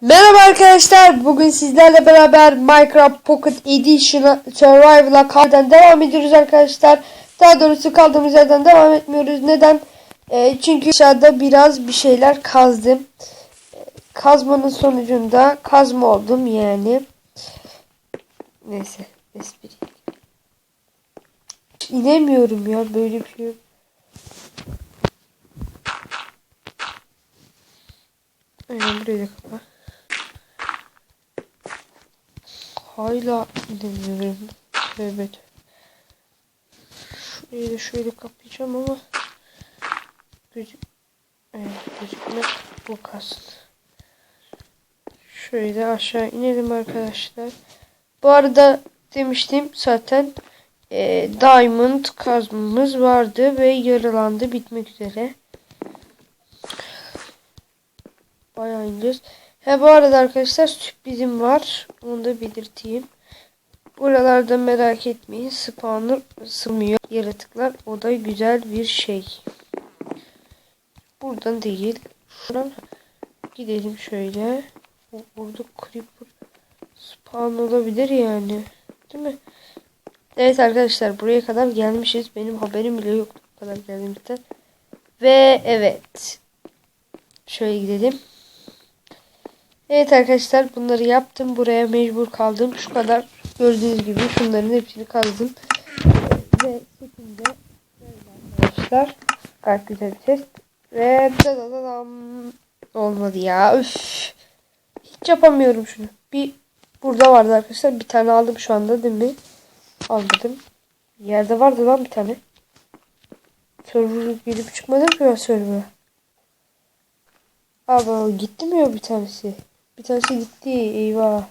Merhaba arkadaşlar. Bugün sizlerle beraber Minecraft Pocket Edition Survival'a kalden devam ediyoruz arkadaşlar. Daha doğrusu kaldığımız yerden devam etmiyoruz. Neden? Ee, çünkü aşağıda biraz bir şeyler kazdım. Kazmanın sonucunda kazma oldum yani. Neyse. Espri. İnemiyorum ya böyle bir şey. Aynen burayı da kapa. Hala inemiyorum. Evet. Şurayı da şöyle kapayacağım ama gözük evet, gözükmek bu kalsın. Şöyle aşağı inelim arkadaşlar. Bu arada demiştim zaten e, diamond kazmamız vardı ve yaralandı bitmek üzere. Bayağı ineceğiz. He bu arada arkadaşlar sürprizim var. Onu da belirteyim. Buralarda merak etmeyin. Spawner sığmıyor. Yaratıklar. O da güzel bir şey. Buradan değil. Şuradan gidelim şöyle. Burada creeper spawn olabilir yani. Değil mi? Evet arkadaşlar buraya kadar gelmişiz. Benim haberim bile yoktu bu kadar geldiğimizden. Ve evet. Şöyle gidelim. Evet arkadaşlar bunları yaptım. Buraya mecbur kaldım. Şu kadar gördüğünüz gibi şunların hepsini kazdım. Ve böyle arkadaşlar. Gayet güzel bir ses. Ve dadadadam. olmadı ya. Üf. Hiç yapamıyorum şunu. Bir burada vardı arkadaşlar. Bir tane aldım şu anda değil mi? Aldım. Yerde vardı lan bir tane. Server girip çıkmadım ki ben server'a. Abi gitti mi o bir tanesi? Bir tanesi gitti. Eyvah.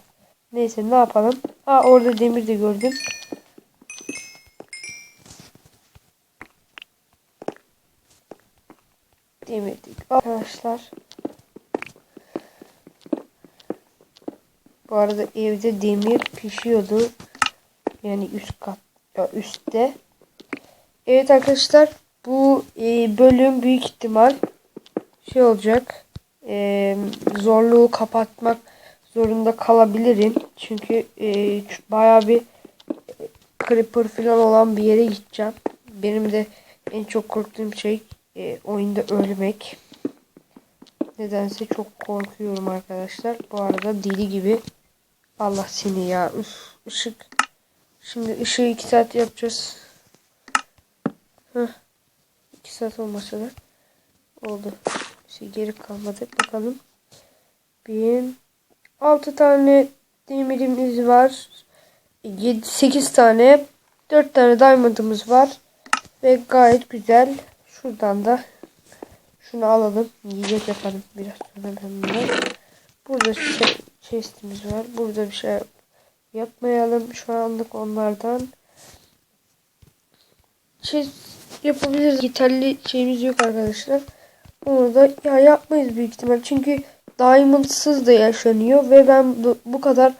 Neyse ne yapalım? Ha orada demir de gördüm. Demirdik. Arkadaşlar. Bu arada evde demir pişiyordu. Yani üst kat. Ya üstte. Evet arkadaşlar. Bu e, bölüm büyük ihtimal şey olacak. E, zorluğu kapatmak zorunda kalabilirim. Çünkü e, bayağı bir creeper falan olan bir yere gideceğim. Benim de en çok korktuğum şey e, oyunda ölmek. Nedense çok korkuyorum arkadaşlar. Bu arada deli gibi. Allah seni ya. Üf, ışık. Şimdi ışığı 2 saat yapacağız. Heh. 2 saat olmasa da oldu. Şey geri kalmadı. Bakalım. Bin. 6 tane demirimiz var. 7 8 tane 4 tane diamond'ımız var. Ve gayet güzel. Şuradan da şunu alalım. Yiyecek yapalım biraz sonra ben bunu. Burada şey, chest'imiz var. Burada bir şey yapmayalım. Şu anlık onlardan. Chest yapabiliriz. Yeterli şeyimiz yok arkadaşlar. Onu da ya yapmayız büyük ihtimal. Çünkü diamondsız da yaşanıyor ve ben bu, kadar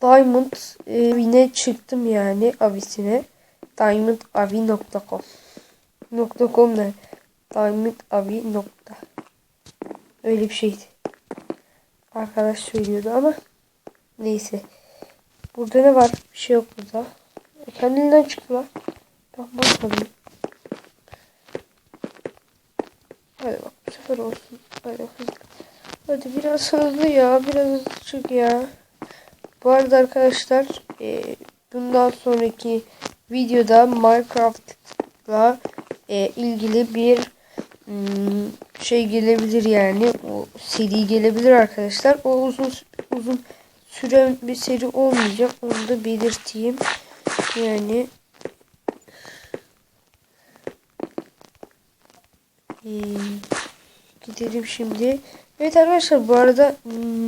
diamond evine çıktım yani avisine. diamondavi.com .com ne? diamondavi. nokta. Öyle bir şeydi. Arkadaş söylüyordu ama neyse. Burada ne var? Bir şey yok burada. E, Kendinden çıktı lan. Ben bakmadım. Hadi bak sefer olsun. Hadi hızlı. Hadi biraz hızlı ya. Biraz hızlı çık ya. Bu arada arkadaşlar e, bundan sonraki videoda Minecraft'la e, ilgili bir hmm, şey gelebilir yani. O seri gelebilir arkadaşlar. O uzun uzun süren bir seri olmayacak. Onu da belirteyim. Yani Ee, gidelim şimdi. Evet arkadaşlar bu arada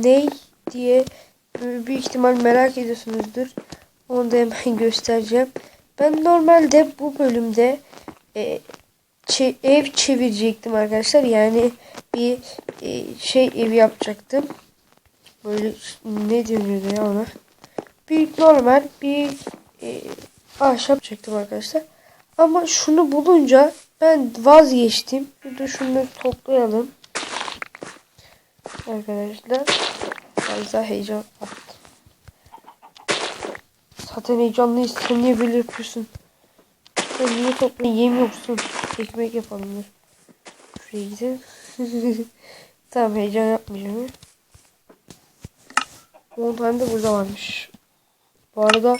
ne diye büyük ihtimal merak ediyorsunuzdur. Onu da hemen göstereceğim. Ben normalde bu bölümde e, ev çevirecektim arkadaşlar. Yani bir e, şey ev yapacaktım. Böyle ne deniyordu ya ona? Büyük normal bir e, ahşap yapacaktım arkadaşlar. Ama şunu bulunca ben vazgeçtim. Bir de şunları toplayalım. Arkadaşlar. fazla heyecan yaptım. Zaten heyecanlıyız. Sen niye böyle yapıyorsun? Sen niye topla yemiyorsun? Ekmek yapalım dur. Şuraya gidelim. tamam heyecan yapmayacağım ya. 10 tane de burada varmış. Bu arada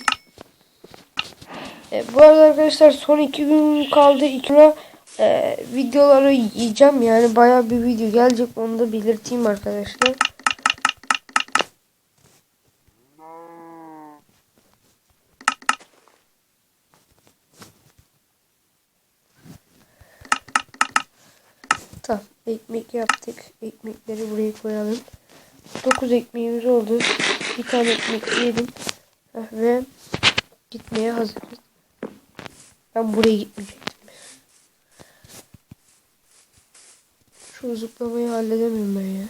e, bu arada arkadaşlar son iki gün kaldı. İki güne e, videoları yiyeceğim. Yani baya bir video gelecek. Onu da belirteyim arkadaşlar. Tamam. Ekmek yaptık. Ekmekleri buraya koyalım. 9 ekmeğimiz oldu. Bir tane ekmek yedim. Ve gitmeye hazırız. Ben buraya gitmeyecektim. Şu zıplamayı halledemiyorum ben ya.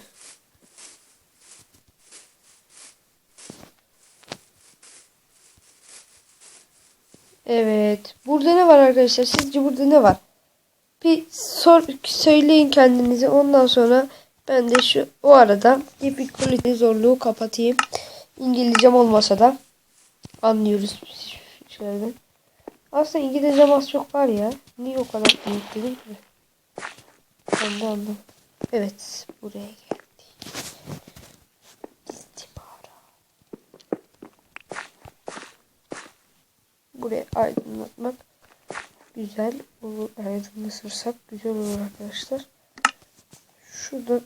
Evet. Burada ne var arkadaşlar? Sizce burada ne var? Bir sor söyleyin kendinize. Ondan sonra ben de şu o arada difficulty zorluğu kapatayım. İngilizcem olmasa da anlıyoruz şöyle. Aslında İngilizcem az çok var ya. Niye o kadar büyük dedim ki? De anladım. Evet. Buraya geldik. İstihbara. Buraya aydınlatmak güzel olur. Aydınlatırsak güzel olur arkadaşlar. Şurada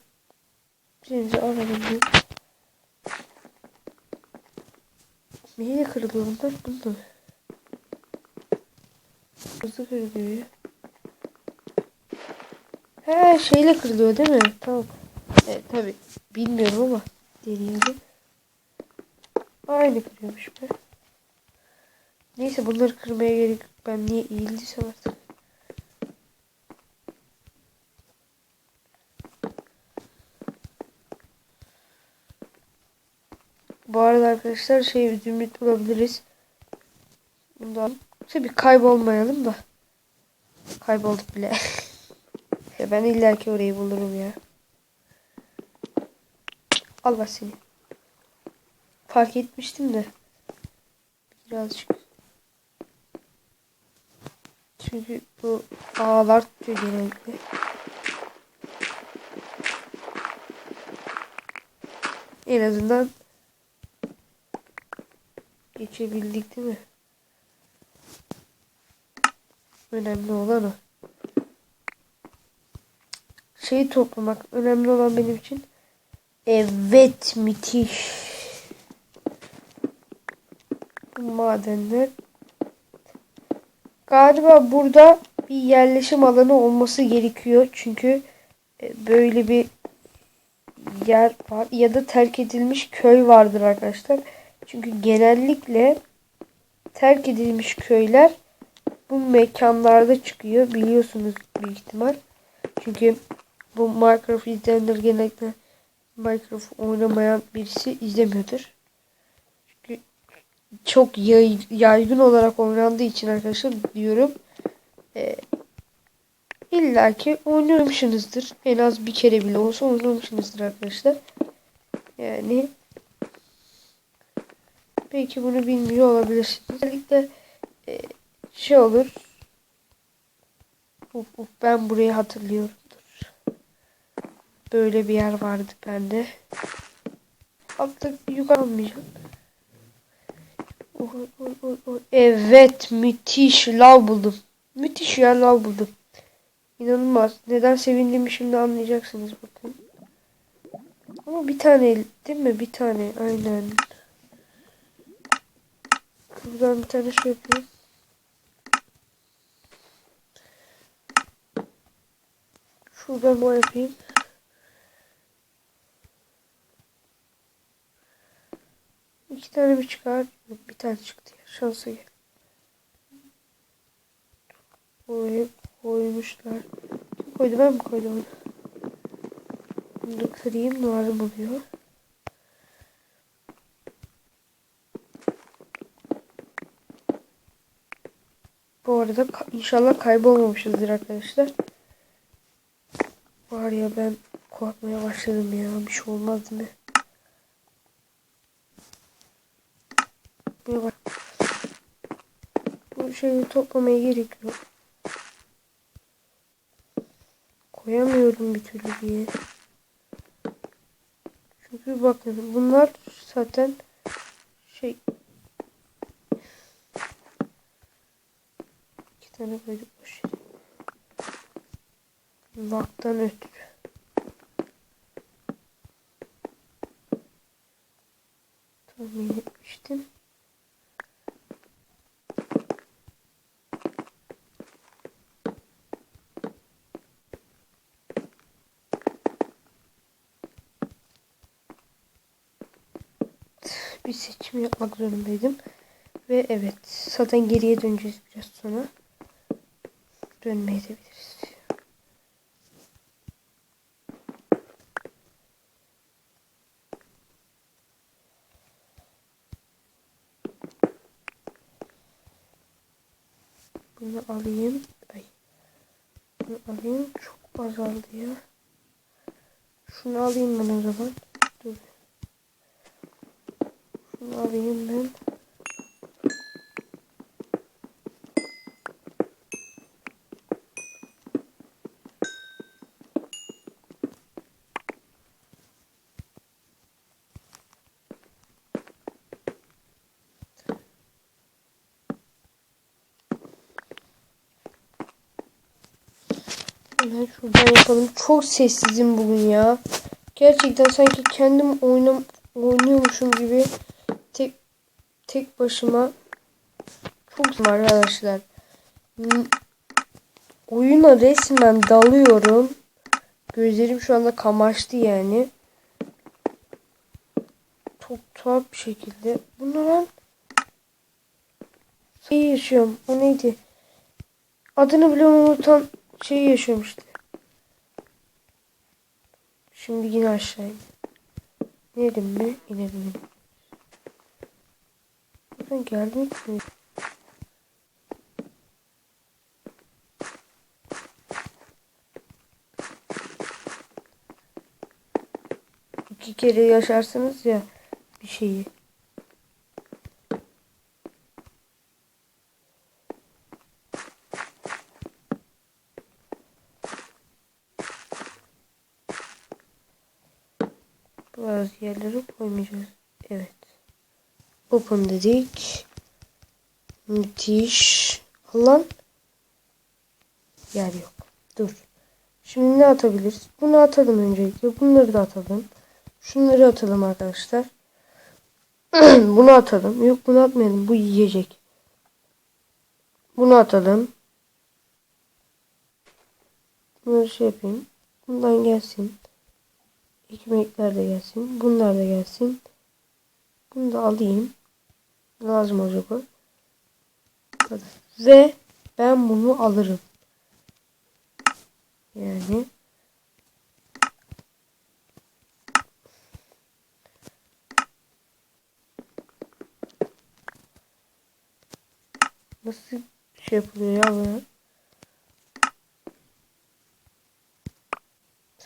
birinci alalım bir. Neyle kırılıyor bunlar? Bunda mı? Hızlı kırılıyor. He şeyle kırılıyor değil mi? Tamam. Evet tabi. Bilmiyorum ama gibi. Aynı kırıyormuş be. Neyse bunları kırmaya gerek yok. Ben niye eğildiysem artık. Bu arada arkadaşlar şey zümrüt bulabiliriz. Bundan tabii kaybolmayalım da. Kaybolduk bile. ya ben illaki orayı bulurum ya. Allah seni. Fark etmiştim de. Birazcık. Çünkü bu ağlar tutuyor genellikle. En azından geçebildik değil mi? Önemli olan o. Şeyi toplamak önemli olan benim için. Evet müthiş. Madenler. Galiba burada bir yerleşim alanı olması gerekiyor. Çünkü e, böyle bir yer var. Ya da terk edilmiş köy vardır arkadaşlar. Çünkü genellikle terk edilmiş köyler bu mekanlarda çıkıyor. Biliyorsunuz büyük ihtimal. Çünkü bu Minecraft izleyenler genellikle Minecraft oynamayan birisi izlemiyordur. Çünkü çok yay, yaygın olarak oynandığı için arkadaşlar diyorum. E, İlla ki oynamışsınızdır. En az bir kere bile olsa oynamışsınızdır arkadaşlar. Yani belki bunu bilmiyor olabilirsiniz. Özellikle e, şey olur. Uf, uf, ben burayı hatırlıyorum. Böyle bir yer vardı bende. Artık yukarı almayacağım. Evet müthiş lav buldum. Müthiş ya lav buldum. İnanılmaz. Neden sevindiğimi şimdi anlayacaksınız bakın. Ama bir tane değil mi? Bir tane aynen. Buradan bir tane şey yapayım. Şuradan bu yapayım. İki tane mi çıkar? Bir tane çıktı ya. Şansa gel. Oraya koymuşlar. Kim koydu ben mi koydum onu? Bunu da kırayım. Numarım oluyor. Bu arada inşallah kaybolmamışızdır arkadaşlar. Var ya ben korkmaya başladım ya. Bir şey olmaz değil mi? Şeyi toplamaya gerek yok. Koyamıyorum bir türlü diye. Çünkü bakın bunlar zaten şey iki tane koyduk boş yere. Vaktan ötürü. Tahmin etmiştim. Bir seçim yapmak zorundaydım. Ve evet zaten geriye döneceğiz biraz sonra. Dönmeye de biliriz. Bunu alayım. Ay. Bunu alayım. Çok azaldı ya. Şunu alayım ben o zaman. Dur. Şunu alayım ben. Hemen şuradan yapalım. Çok sessizim bugün ya. Gerçekten sanki kendim oynam oynuyormuşum gibi tek başıma çok var arkadaşlar. Hmm, Oyuna resmen dalıyorum. Gözlerim şu anda kamaştı yani. Çok tuhaf bir şekilde. Bunu lan şey yaşıyorum. O neydi? Adını bile unutan şey yaşıyorum işte. Şimdi yine aşağı in. İnelim mi? İnelim. Buradan gelmek mi? İki kere yaşarsınız ya bir şeyi. Open dedik. Müthiş. Lan. Yer yok. Dur. Şimdi ne atabiliriz? Bunu atalım öncelikle. Bunları da atalım. Şunları atalım arkadaşlar. bunu atalım. Yok bunu atmayalım. Bu yiyecek. Bunu atalım. Bunları şey yapayım. Bundan gelsin. Ekmekler de gelsin. Bunlar da gelsin. Bunu da alayım. Lazım olacak o. Ve ben bunu alırım. Yani Nasıl şey yapılıyor ya bu?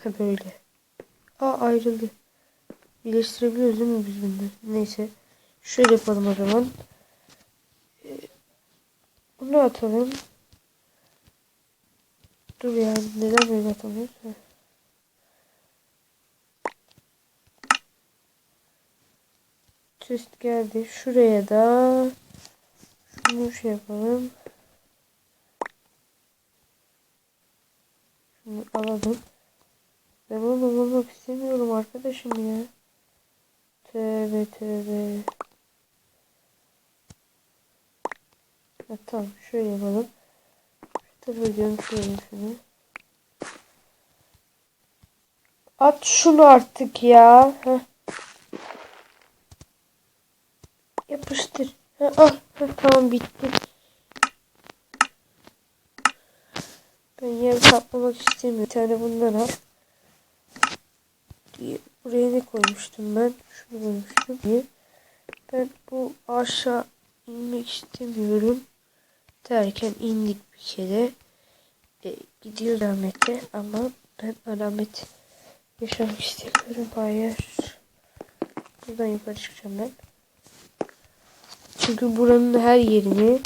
Ha böyle. Aa ayrıldı. Birleştirebiliyoruz değil mi biz bunları? Neyse. Şöyle yapalım o zaman. Ee, Bunu atalım. Dur ya neden böyle atamıyoruz? Chest geldi. Şuraya da şunu şey yapalım. Şunu alalım. Ben onu bulmak istemiyorum arkadaşım ya. Tövbe tövbe. Ha, tamam şöyle yapalım. Şu tarafa gömüşelim şunu. At şunu artık ya. Heh. Yapıştır. Ha, al. Ha, tamam bitti. Ben yer kaplamak istemiyorum. Bir tane bundan al. Buraya ne koymuştum ben? Şunu koymuştum. Ben bu aşağı inmek istemiyorum. Derken indik bir kere. E, gidiyor rahmete ama ben alamet yaşamak istemiyorum. Hayır. Buradan yukarı çıkacağım ben. Çünkü buranın her yerini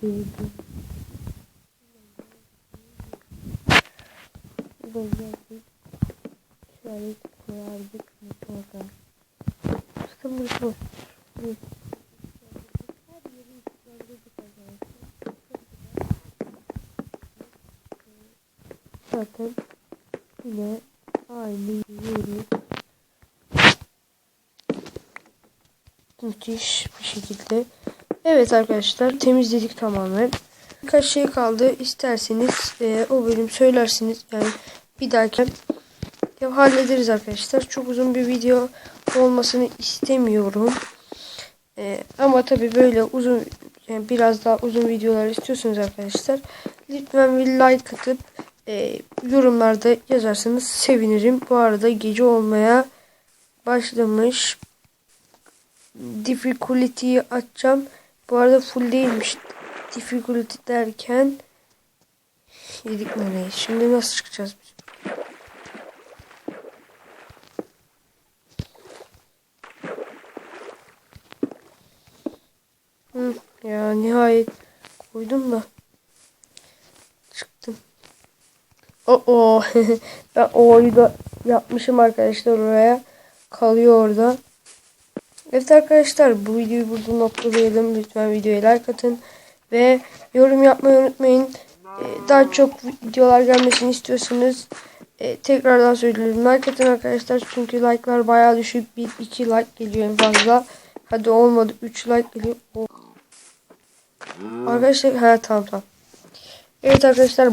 girdim. Böyle işaret koyardık burası boş. Burası. Her yeri ışıklandırdık arkadaşlar. Zaten yine aynı yeri müthiş bir şekilde. Evet arkadaşlar temizledik tamamen. Birkaç şey kaldı. İsterseniz e, o bölüm söylersiniz. Yani bir dahaki ya hallederiz arkadaşlar. Çok uzun bir video olmasını istemiyorum. E, ama tabi böyle uzun yani biraz daha uzun videolar istiyorsanız arkadaşlar lütfen bir like atıp e, yorumlarda yazarsanız sevinirim. Bu arada gece olmaya başlamış. Difficulty'yi açacağım. Bu arada full değilmiş. Difficulty derken yedik nereye? Şimdi nasıl çıkacağız biz? Hı, ya nihayet koydum da çıktım. Oo, ben o'yu da yapmışım arkadaşlar oraya. Kalıyor orada. Evet arkadaşlar bu videoyu burada noktalayalım. Lütfen videoya like atın. Ve yorum yapmayı unutmayın. Ee, daha çok videolar gelmesini istiyorsanız e, tekrardan söylüyorum. Like atın arkadaşlar. Çünkü like'lar bayağı düşük. 1-2 like geliyor en fazla. Hadi olmadı 3 like geliyor. Oh. Arkadaşlar ha tamam tamam. Evet arkadaşlar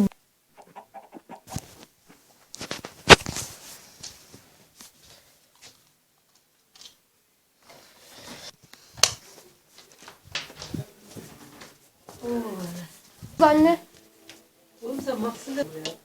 Anne. Oğlum sen Max'ın Evet.